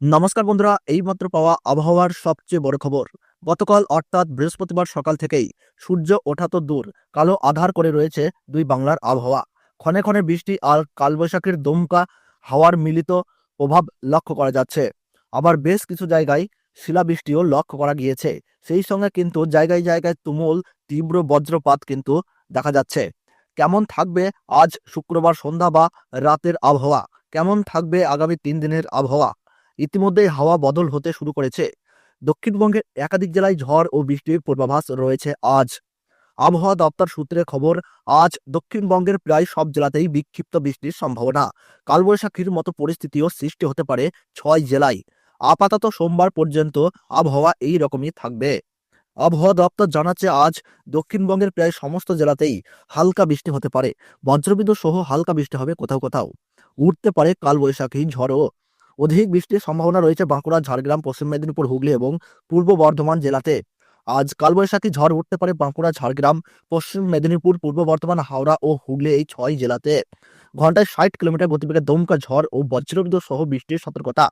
নমস্কার বন্ধুরা, এইমাত্র পাওয়া আবহাওয়ার সবচেয়ে বড় খবর। গতকাল অর্থাৎ বৃহস্পতিবার সকাল থেকেই সূর্য ওঠা তো দূর, কালো আধার করে রয়েছে দুই বাংলার আবহাওয়া। ক্ষণে ক্ষণে বৃষ্টি আর কালবৈশাখীর দমকা হাওয়ার মিলিত প্রভাব লক্ষ্য করা যাচ্ছে। আবার বেশ কিছু জায়গায় শিলাবৃষ্টিও লক্ষ্য করা গিয়েছে। সেই সঙ্গে কিন্তু জায়গায় জায়গায় তুমুল তীব্র বজ্রপাত কিন্তু দেখা যাচ্ছে। কেমন থাকবে আজ শুক্রবার সন্ধ্যা বা রাতের আবহাওয়া? কেমন থাকবে আগামী তিন দিনের আবহাওয়া? ইতিমধ্যেই হাওয়া বদল হতে শুরু করেছে। দক্ষিণবঙ্গের একাধিক জেলায় ঝড় ও বৃষ্টির পূর্বাভাস রয়েছে আজ। আবহাওয়া দপ্তর সূত্রে খবর, আজ দক্ষিণবঙ্গের প্রায় সব জেলাতেই বিক্ষিপ্ত বৃষ্টির সম্ভাবনা। কালবৈশাখীর মতো পরিস্থিতিও সৃষ্টি হতে পারে ছয় জেলায়। আপাতত সোমবার পর্যন্ত আবহাওয়া এই রকমই থাকবে। আবহাওয়া দপ্তর জানাচ্ছে আজ দক্ষিণবঙ্গের প্রায় সমস্ত জেলাতেই হালকা বৃষ্টি হতে পারে। বজ্রবিদ্যুৎ সহ হালকা বৃষ্টি হবে কোথাও কোথাও। উঠতে পারে কালবৈশাখী ঝড়ও। অধিক বৃষ্টির সম্ভাবনা রয়েছে বাঁকুড়া, ঝাড়গ্রাম, পশ্চিম মেদিনীপুর, হুগলি এবং পূর্ব বর্ধমান জেলাতে। আজ কালবৈশাখী ঝড় উঠতে পারে বাঁকুড়া, ঝাড়গ্রাম, পশ্চিম মেদিনীপুর, পূর্ব বর্ধমান, হাওড়া ও হুগলি এই ছয় জেলাতে। ঘন্টায় ষাট কিলোমিটার গতিবেগে দমকা ঝড় ও বজ্রবিদ্যুৎ সহ বৃষ্টির সতর্কতা।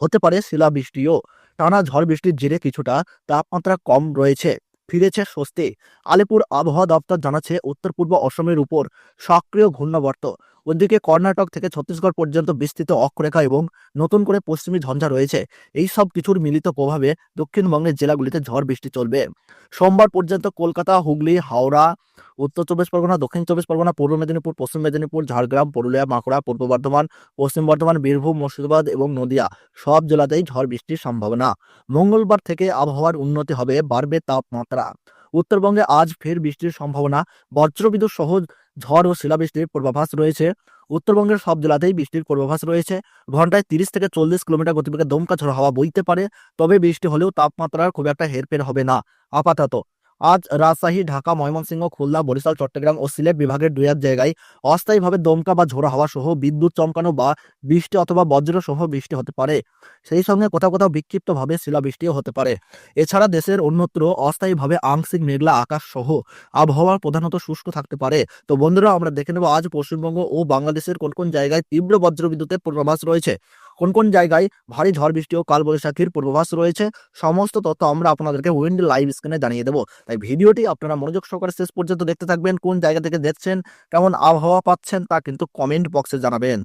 হতে পারে শিলাবৃষ্টিও। টানা ঝড় বৃষ্টির জেরে কিছুটা তাপমাত্রা কম রয়েছে। ফিরেছে স্বস্তি। আলিপুর আবহাওয়া দপ্তর জানাচ্ছে উত্তর পূর্ব অসমের উপর সক্রিয় ঘূর্ণাবর্ত। ওদিকে কর্ণাটক থেকে ছত্তিশগড় পর্যন্ত বিস্তৃত অক্ষরেখা এবং নতুন করে পশ্চিমী ঝঞ্ঝা রয়েছে। এই সব কিছুর মিলিত প্রভাবে দক্ষিণবঙ্গের জেলাগুলিতে ঝড় বৃষ্টি চলবে। সোমবার পর্যন্ত কলকাতা, হুগলি, হাওড়া, উত্তর চব্বিশ পরগনা, দক্ষিণ চব্বিশ পরগনা, পূর্ব মেদিনীপুর, পশ্চিম মেদিনীপুর, ঝাড়গ্রাম, পুরুলিয়া বাঁকুড়া পূর্ব বর্ধমান, পশ্চিম বর্ধমান, বীরভূম, মুর্শিদাবাদ এবং নদিয়া সব জেলাতেই ঝড় বৃষ্টির সম্ভাবনা। মঙ্গলবার থেকে আবহাওয়ার উন্নতি হবে বাড়বে তাপমাত্রা। উত্তরবঙ্গে আজ ফের বৃষ্টির সম্ভাবনা। বজ্রবিদ্যুৎ সহ ঝড় ও শিলাবৃষ্টির পূর্বাভাস রয়েছে। উত্তরবঙ্গের সব জেলাতেই বৃষ্টির পূর্বাভাস রয়েছে। ঘন্টায় তিরিশ থেকে চল্লিশ কিলোমিটার গতিবেগে দমকা ঝড় হাওয়া বইতে পারে। তবে বৃষ্টি হলেও তাপমাত্রার খুব একটা হেরফের হবে না। আপাতত আজ রাজশাহী, ঢাকা, ময়মনসিংহ, খুলনা, বরিশাল, চট্টগ্রাম ও সিলেট বিভাগের দুই এক জায়গায় অস্থায়ীভাবে দমকা বা ঝোড়ো হওয়া সহ বিদ্যুৎ চমকানো বা বৃষ্টি অথবা বজ্র সহ বৃষ্টি হতে পারে। সেই সঙ্গে কোথাও কোথাও বিক্ষিপ্তভাবে শিলাবৃষ্টিও হতে পারে। এছাড়া দেশের অন্যত্র অস্থায়ীভাবে আংশিক মেঘলা আকাশ সহ আবহাওয়া প্রধানত শুষ্ক থাকতে পারে। তো বন্ধুরা, আমরা দেখে নেব আজ পশ্চিমবঙ্গ ও বাংলাদেশের কোন কোন জায়গায় তীব্র বজ্রবিদ্যুতের পূর্বাভাস রয়েছে। কোন কোন জায়গায় ভারী ঝড়, বৃষ্টি ও কালবৈশাখীর পূর্বাভাস রয়েছে, সমস্ত তথ্য আমরা আপনাদেরকে উইন্ড লাইভ স্ক্রিনে জানিয়ে দেবো। তাই ভিডিওটি আপনারা মনোযোগ সহকারে শেষ পর্যন্ত দেখতে থাকবেন, কোন জায়গা থেকে দেখছেন, কেমন আবহাওয়া পাচ্ছেন তা কিন্তু কমেন্ট বক্সে জানাবেন।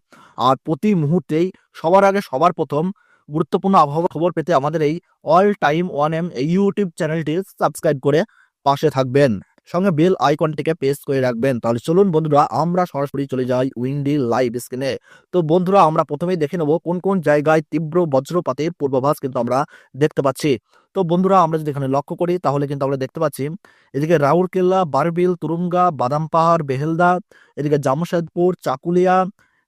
আর প্রতি মুহূর্তেই সবার আগে সবার প্রথম গুরুত্বপূর্ণ আবহাওয়া খবর পেতে আমাদের এই অল টাইম ওয়ান এম এই ইউটিউব চ্যানেলটি সাবস্ক্রাইব করে পাশে থাকবেন। সঙ্গে বেল আইকনটিকে প্রেস করে রাখবেন। তাহলে চলুন বন্ধুরা, আমরা সরাসরি চলে যাই উইন্ডি লাইভ স্ক্রিনে। তো বন্ধুরা, আমরা প্রথমেই দেখে নেব কোন কোন জায়গায় তীব্র বজ্রপাতের পূর্বাভাস কিন্তু আমরা দেখতে পাচ্ছি। তো বন্ধুরা, আমরা যদি এখানে লক্ষ্য করি, তাহলে কিন্তু আমরা দেখতে পাচ্ছি, এদিকে রাউরকেল্লা, বারবিল, তুরুঙ্গা, বাদাম পাহাড়, বেহেলদা, এদিকে জামশেদপুর, চাকুলিয়া,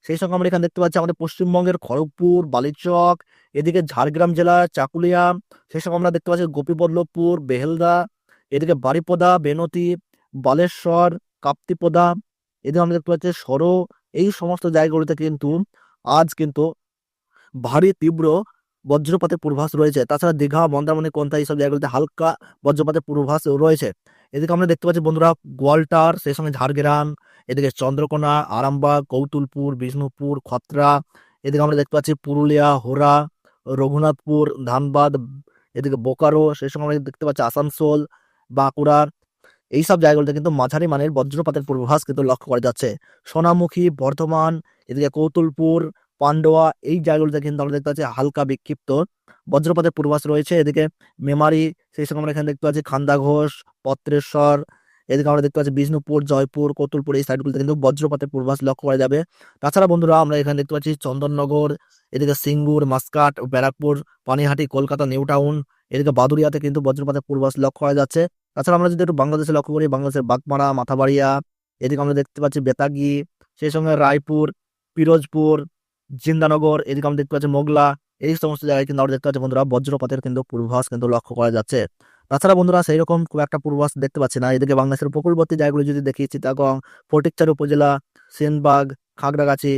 সেই সঙ্গে আমরা এখানে দেখতে পাচ্ছি আমাদের পশ্চিমবঙ্গের খড়গপুর, বালিচক, এদিকে ঝাড়গ্রাম জেলা, চাকুলিয়া, সেই সঙ্গে আমরা দেখতে পাচ্ছি গোপীবল্লভপুর, বেহেলদা এদিকে বারিপদা, বেনতি, বালেশ্বর, কাপ্তিপদা, এদিকে আমরা দেখতে পাচ্ছি সরো, এই সমস্ত জায়গাগুলিতে কিন্তু আজ কিন্তু ভারী তীব্র বজ্রপাতের পূর্বাভাস রয়েছে। তাছাড়া দীঘা, মন্দারমণি কোনটা এইসব জায়গাগুলিতে হালকা বজ্রপাতের পূর্বাভাস রয়েছে। এদিকে আমরা দেখতে পাচ্ছি বন্ধুরা গোয়ালটার, সেই সঙ্গে ঝাড়গ্রাম, এদিকে চন্দ্রকোনা, আরামবাগ, কৌতুলপুর, বিষ্ণুপুর, খত্রা, এদিকে আমরা দেখতে পাচ্ছি পুরুলিয়া হোরা রঘুনাথপুর, ধানবাদ, এদিকে বোকারো, সেই সঙ্গে আমরা দেখতে পাচ্ছি আসানসোল বাঁকুড়া এইসব জায়গাগুলোতে কিন্তু মাঝারি মানের বজ্রপাতের পূর্বাভাস কিন্তু লক্ষ্য করা যাচ্ছে। সোনামুখী, বর্ধমান, এদিকে কৌতুলপুর, পান্ডোয়া এই জায়গাগুলোতে কিন্তু আমরা দেখতে পাচ্ছি হালকা বিক্ষিপ্ত বজ্রপাতের পূর্বাভাস রয়েছে। এদিকে মেমারি, সেই সঙ্গে আমরা এখানে দেখতে পাচ্ছি খান্দা ঘোষ, পত্রেশ্বর, এদিকে আমরা দেখতে পাচ্ছি বিষ্ণুপুর, জয়পুর, কতুলপুর এই সাইডগুলোতে কিন্তু বজ্রপাতের পূর্বাভাস লক্ষ্য করা যাবে। তাছাড়া বন্ধুরা আমরা এখানে দেখতে পাচ্ছি চন্দননগর, এদিকে Singur, Muscat, Barrackpore, Panihati, Kolkata, New Town এদিকে বাদুরিয়াতে কিন্তু বজ্রপাতের পূর্বাস লক্ষ্য করা যাচ্ছে। তাছাড়া আমরা যদি একটু বাংলাদেশে লক্ষ্য করি, বাংলাদেশের বাগমারা, মাথাবাড়িয়া, এদিকে আমরা দেখতে পাচ্ছি বেতাগি, সেই সঙ্গে রায়পুর, পিরোজপুর, জিন্দানগর, এদিকে আমরা দেখতে পাচ্ছি মোগলা, এই সমস্ত জায়গায় কিন্তু আমরা দেখতে পাচ্ছি বন্ধুরা বজ্রপাতের কিন্তু পূর্বাভাস কিন্তু লক্ষ্য করা যাচ্ছে। তাছাড়া বন্ধুরা সেই রকম খুব একটা পূর্বাভাস দেখতে পাচ্ছি না। এদিকে বাংলাদেশের উপকূলবর্তী জায়গাগুলো যদি দেখি চিতাগং ফটিকচার উপজেলা, সেনবাগ, খাগড়াগাছি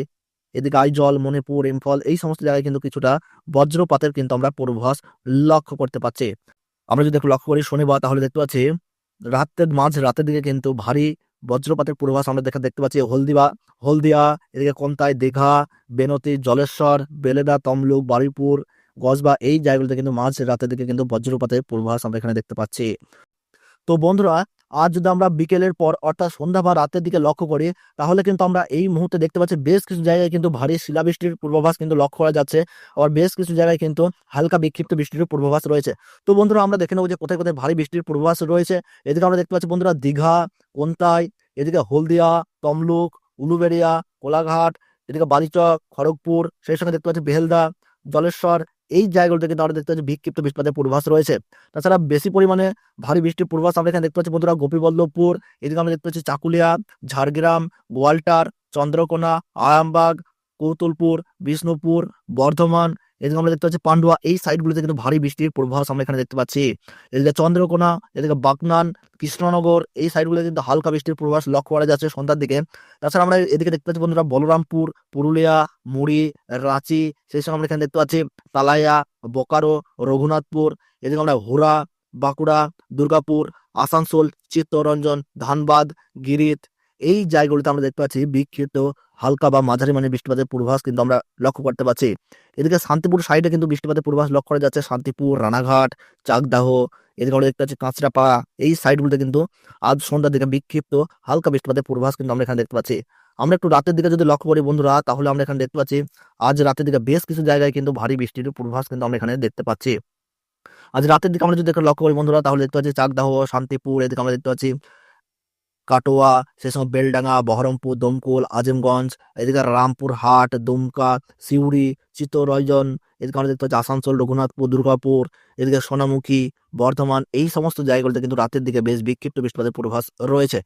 এদিকে আইজল মণিপুর, ইম্ফল, এই সমস্ত জায়গায় কিন্তু কিছুটা বজ্রপাতের কিন্তু আমরা পূর্বাভাস লক্ষ্য করতে পারছি আমরা যদি একটু লক্ষ্য করি শনিবার, তাহলে দেখতে পাচ্ছি রাতের মাঝ, রাতের দিকে কিন্তু ভারী বজ্রপাতের পূর্বাভাস আমরা দেখা দেখতে পাচ্ছি। হলদিবা, হলদিয়া, এদিকে কোনতায় দীঘা, বেনতি, জলেশ্বর, বেলেদা, তমলুক, বারুইপুর, গজবা, এই জায়গাগুলোতে কিন্তু মাঝ, রাতের দিকে কিন্তু বজ্রপাতের পূর্বাভাস আমরা এখানে দেখতে পাচ্ছি। তো বন্ধুরা, আজ যদি আমরা বিকেলের পর, অর্থাৎ সন্ধ্যা বা রাতের দিকে লক্ষ্য করি, তাহলে কিন্তু আমরা এই মুহূর্তে দেখতে পাচ্ছি বেশ কিছু জায়গায় কিন্তু ভারী শিলাবৃষ্টির পূর্বাভাস কিন্তু লক্ষ্য করা যাচ্ছে। আবার বেশ কিছু জায়গায় কিন্তু হালকা বিক্ষিপ্ত বৃষ্টির পূর্বাভাস রয়েছে। তো বন্ধুরা, আমরা দেখে নেব যে কোথায় কোথায় ভারী বৃষ্টির পূর্বাভাস রয়েছে। এদিকে আমরা দেখতে পাচ্ছি বন্ধুরা, দীঘা, কোনতাই, এদিকে হলদিয়া, তমলুক, উলুবেড়িয়া, কোলাঘাট, এদিকে বালিচক, খড়গপুর, সেই সঙ্গে দেখতে পাচ্ছি বেহেলদা জলেশ্বর এই জায়গাগুলোতে কিন্তু আমরা দেখতে পাচ্ছি বিক্ষিপ্ত বৃষ্টিপাতের পূর্বাস রয়েছে। তাছাড়া বেশি পরিমাণে ভারী বৃষ্টির পূর্বাস আমরা এখানে দেখতে পাচ্ছি বন্ধুরা গোপীবল্লভপুর, এদিকে আমরা দেখতে পাচ্ছি চাকুলিয়া, ঝাড়গ্রাম, গোয়ালটার, চন্দ্রকোনা, আরামবাগ, কৌতুলপুর, বিষ্ণুপুর, বর্ধমান এদিকে আমরা দেখতে পাচ্ছি পান্ডুয়া, এই সাইডগুলোতে কিন্তু ভারী বৃষ্টির পূর্বাভাস আমরা এখানে দেখতে পাচ্ছি। এদিকে চন্দ্রকোনা, এদিকে বাগনান, কৃষ্ণনগর, এই সাইডগুলোতে কিন্তু হালকা বৃষ্টির পূর্বাভাস লক্ষ্য করা যাচ্ছে সন্ধ্যার দিকে। তাছাড়া আমরা এদিকে দেখতে পাচ্ছি বন্ধুরা বলরামপুর, পুরুলিয়া, মুড়ি, রাঁচি, সেই সঙ্গে আমরা এখানে দেখতে পাচ্ছি। তালাইয়া, বোকারো, রঘুনাথপুর, এদিকে আমরা হুরা বাঁকুড়া, দুর্গাপুর, আসানসোল, চিত্তরঞ্জন, ধানবাদ, গিরিত এই জায়গাগুলিতে আমরা দেখতে পাচ্ছি বিক্ষিপ্ত হালকা বা মাঝারি মানের বৃষ্টিপাতের পূর্বাভাস কিন্তু আমরা লক্ষ্য করতে পারছি এদিকে শান্তিপুর সাইডে কিন্তু বৃষ্টিপাতের পূর্বাভাস লক্ষ্য করা যাচ্ছে। শান্তিপুর, রানাঘাট, চাকদাহ, এদিকে আমরা দেখতে পাচ্ছি কাঁচরাপাড়া, এই সাইডগুলোতে কিন্তু আজ সন্ধ্যার দিকে বিক্ষিপ্ত হালকা বৃষ্টিপাতের পূর্বাভাস কিন্তু আমরা এখানে দেখতে পাচ্ছি। আমরা একটু রাতের দিকে যদি লক্ষ্য করি বন্ধুরা, তাহলে আমরা এখানে দেখতে পাচ্ছি আজ রাতের দিকে বেশ কিছু জায়গায় কিন্তু ভারী বৃষ্টির পূর্বাভাস কিন্তু আমরা এখানে দেখতে পাচ্ছি। আজ রাতের দিকে আমরা যদি লক্ষ্য করি বন্ধুরা, তাহলে দেখতে পাচ্ছি চাকদাহ, শান্তিপুর, এদিকে আমরা দেখতে পাচ্ছি কাটোয়া সময় বেলডাঙ্গা, বহরমপুর, দমকল, আজিমগঞ্জ, এদিকে রামপুর হাট, দুমকা, সিউড়ি, চিত্তরঞ্জন, এদিকে আমরা দেখতে পাচ্ছি আসানসোল, রঘুনাথপুর, দুর্গাপুর, এদিকে সোনামুখী, বর্ধমান, এই সমস্ত জায়গাগুলোতে কিন্তু রাতের দিকে বেশ বিক্ষিপ্ত বৃষ্টিপাতের পূর্বাভাস রয়েছে।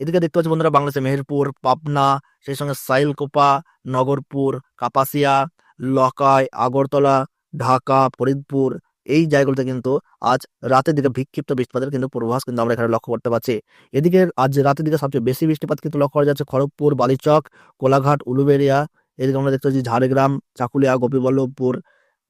এদিকে দেখতে পাচ্ছি বন্ধুরা বাংলাদেশে মেহেরপুর, পাবনা, সেই সঙ্গে সাইলকোপা, নগরপুর, কাপাসিয়া, লকাই, আগরতলা, ঢাকা, ফরিদপুর এই জায়গাগুলোতে কিন্তু আজ রাতের দিকে বিক্ষিপ্ত বৃষ্টিপাতের কিন্তু পূর্বাভাস কিন্তু আমরা এখানে লক্ষ্য করতে পারছি এদিকে আজ রাতের দিকে সবচেয়ে বেশি বৃষ্টিপাত কিন্তু লক্ষ্য করা যাচ্ছে খড়গপুর, বালিচক, কোলাঘাট, উলুবেড়িয়া। এদিকে আমরা দেখতে পাচ্ছি ঝাড়গ্রাম, চাকুলিয়া, গোপীবল্লভপুর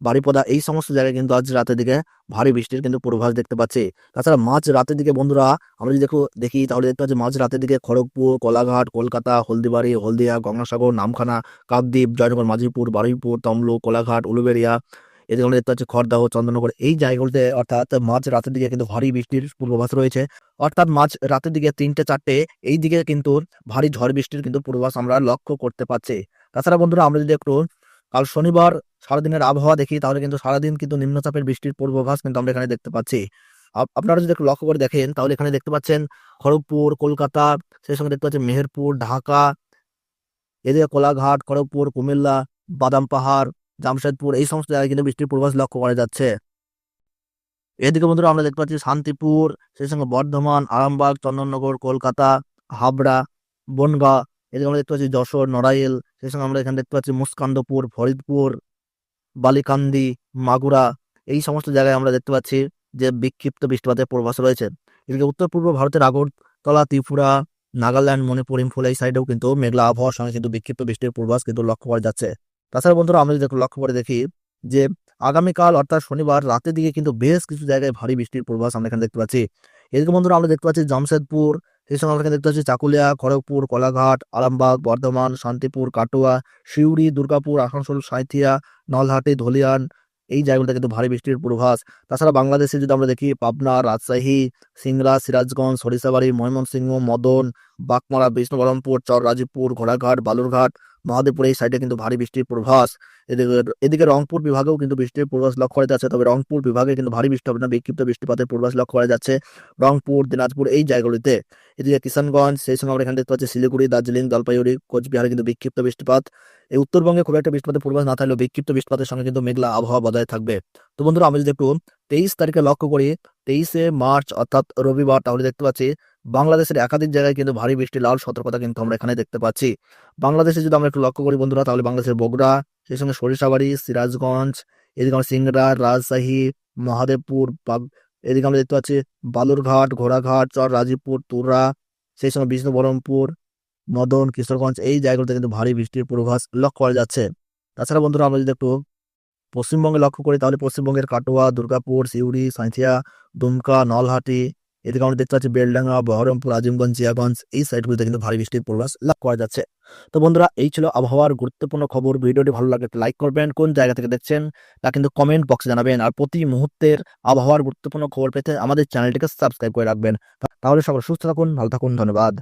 বাড়িপদা এই সমস্ত জায়গায় কিন্তু আজ রাতের দিকে ভারী বৃষ্টির কিন্তু পূর্বাভাস দেখতে পাচ্ছি। তাছাড়া মাঝ রাতের দিকে বন্ধুরা আমরা যদি দেখো দেখি তাহলে দেখতে পাচ্ছি মাঝ রাতের দিকে খড়গপুর, কোলাঘাট, কলকাতা, হলদিবাড়ি, হলদিয়া, গঙ্গাসাগর, নামখানা, কাকদ্বীপ, জয়নগর মাঝিপুর বারুইপুর, তমলুক, কোলাঘাট, উলুবেড়িয়া এদিকে আমরা দেখতে পাচ্ছি খড়দাহ চন্দননগর এই জায়গাগুলোতে অর্থাৎ মাঝ রাতের দিকে কিন্তু ভারী বৃষ্টির পূর্বাভাস রয়েছে। অর্থাৎ মাঝ রাতের দিকে তিনটে চারটে, এই দিকে কিন্তু ভারী ঝড় বৃষ্টির কিন্তু পূর্বাভাস আমরা লক্ষ্য করতে পারছি তাছাড়া বন্ধুরা, আমরা যদি একটু কাল শনিবার সারাদিনের আবহাওয়া দেখি, তাহলে কিন্তু সারাদিন কিন্তু নিম্নচাপের বৃষ্টির পূর্বাভাস কিন্তু আমরা এখানে দেখতে পাচ্ছি। আপ- আপনারা যদি একটু লক্ষ্য করে দেখেন, তাহলে এখানে দেখতে পাচ্ছেন খড়গপুর, কলকাতা, সেই সঙ্গে দেখতে পাচ্ছেন মেহেরপুর, ঢাকা, এদিকে কোলাঘাট, খড়গপুর, কুমিল্লা, বাদাম পাহাড় জামশেদপুর, এই সমস্ত জায়গায় কিন্তু বৃষ্টির পূর্বাভাস লক্ষ্য করা যাচ্ছে। এদিকে বন্ধুরা আমরা দেখতে পাচ্ছি শান্তিপুর, সেই সঙ্গে বর্ধমান, আরামবাগ, চন্দননগর, কলকাতা, হাবড়া, বনগাঁ, এদিকে আমরা দেখতে পাচ্ছি যশোর, নড়াইল, সেই সঙ্গে আমরা এখানে দেখতে পাচ্ছি মুস্কান্দপুর, ফরিদপুর, বালিকান্দি, মাগুরা, এই সমস্ত জায়গায় আমরা দেখতে পাচ্ছি যে বিক্ষিপ্ত বৃষ্টিপাতের পূর্বাভাস রয়েছে। এদিকে উত্তর পূর্ব ভারতের আগরতলা, ত্রিপুরা, নাগাল্যান্ড, মণিপুর, ইম্ফল এই সাইডেও কিন্তু মেঘলা আবহাওয়ার সঙ্গে কিন্তু বিক্ষিপ্ত বৃষ্টির পূর্বাভাস কিন্তু লক্ষ্য করা যাচ্ছে। তাছাড়া বন্ধুরা আমরা যদি লক্ষ্য করে দেখি যে আগামীকাল অর্থাৎ শনিবার রাতের দিকে কিন্তু বেশ কিছু জায়গায় ভারী বৃষ্টির পূর্বাভাস আমরা এখানে দেখতে পাচ্ছি। এদিকে বন্ধুরা আমরা দেখতে পাচ্ছি জামশেদপুর, সেই সঙ্গে আমরা এখানে দেখতে পাচ্ছি চাকুলিয়া, খড়গপুর, কোলাঘাট, আরামবাগ, বর্ধমান, শান্তিপুর, কাটোয়া, সিউড়ি, দুর্গাপুর, আসানসোল, সাঁইথিয়া, নলহাটি, ধলিয়ান, এই জায়গাগুলোতে কিন্তু ভারী বৃষ্টির পূর্বাভাস। তাছাড়া বাংলাদেশে যদি আমরা দেখি পাবনা, রাজশাহী সিংড়া সিরাজগঞ্জ, সরিষাবাড়ি, ময়মনসিংহ, মদন বাগমারা বিষ্ণুবরমপুর চর রাজীবপুর ঘোড়াঘাট, বালুরঘাট মহাদেবপুর এই সাইডে কিন্তু ভারী বৃষ্টির পূর্বাভাস। এদিকে এদিকে রংপুর বিভাগেও কিন্তু বৃষ্টির পূর্বাভাস লক্ষ্য করা যাচ্ছে, তবে রংপুর বিভাগে কিন্তু ভারী বৃষ্টি হবে না, বিক্ষিপ্ত বৃষ্টিপাতের পূর্বাভাস লক্ষ্য করা যাচ্ছে রংপুর, দিনাজপুর এই জায়গাগুলিতে। এদিকে কিষানগঞ্জ, সেই সময় আমরা এখানে দেখতে পাচ্ছি শিলিগুড়ি, দার্জিলিং, জলপাইগুড়ি, কোচবিহারে কিন্তু বিক্ষিপ্ত বৃষ্টিপাত। এই উত্তরবঙ্গে খুব একটা বৃষ্টিপাতের পূর্বাভাস না থাকলেও বিক্ষিপ্ত বৃষ্টিপাতের সঙ্গে কিন্তু মেঘলা আবহাওয়া বজায় থাকবে। তো বন্ধুরা, আমি যদি একটু তেইশ তারিখে লক্ষ্য করি, তেইশে মার্চ অর্থাৎ রবিবার, তাহলে দেখতে পাচ্ছি বাংলাদেশের একাধিক জায়গায় কিন্তু ভারী বৃষ্টি, লাল সতর্কতা কিন্তু আমরা এখানে দেখতে পাচ্ছি। বাংলাদেশে যদি আমরা একটু লক্ষ্য করি বন্ধুরা, তাহলে বাংলাদেশের বগুড়া, সেই সঙ্গে সরিষাবাড়ি, সিরাজগঞ্জ, এদিকে আমরা সিংড়া রাজশাহী, মহাদেবপুর এদিকে আমরা দেখতে পাচ্ছি বালুরঘাট, ঘোড়াঘাট, চর, রাজীবপুর, তুরা, সেই সঙ্গে বিষ্ণু বহরমপুর মদন, কিশোরগঞ্জ, এই জায়গাগুলোতে কিন্তু ভারী বৃষ্টির পূর্বাভাস লক্ষ্য করা যাচ্ছে। তাছাড়া বন্ধুরা আমরা যদি একটু পশ্চিমবঙ্গে লক্ষ্য করি, তাহলে পশ্চিমবঙ্গের কাটোয়া, দুর্গাপুর, সিউড়ি, সাঁইথিয়া, দুমকা, নলহাটি এদিকে আমরা দেখতে পাচ্ছি বেলডাঙ্গা, বহরমপুর, আজিমগঞ্জ, জিয়াগঞ্জ এই সাইডগুলিতে কিন্তু ভারী বৃষ্টির পূর্বাস লাভ করা যাচ্ছে। তো বন্ধুরা, এই ছিল আবহাওয়ার গুরুত্বপূর্ণ খবর। ভিডিওটি ভালো লাগলে লাইক করবেন, কোন জায়গা থেকে দেখছেন তা কিন্তু কমেন্ট বক্সে জানাবেন। আর প্রতি মুহূর্তের আবহাওয়ার গুরুত্বপূর্ণ খবর পেতে আমাদের চ্যানেলটিকে সাবস্ক্রাইব করে রাখবেন। তাহলে সকল সুস্থ থাকুন, ভালো থাকুন, ধন্যবাদ।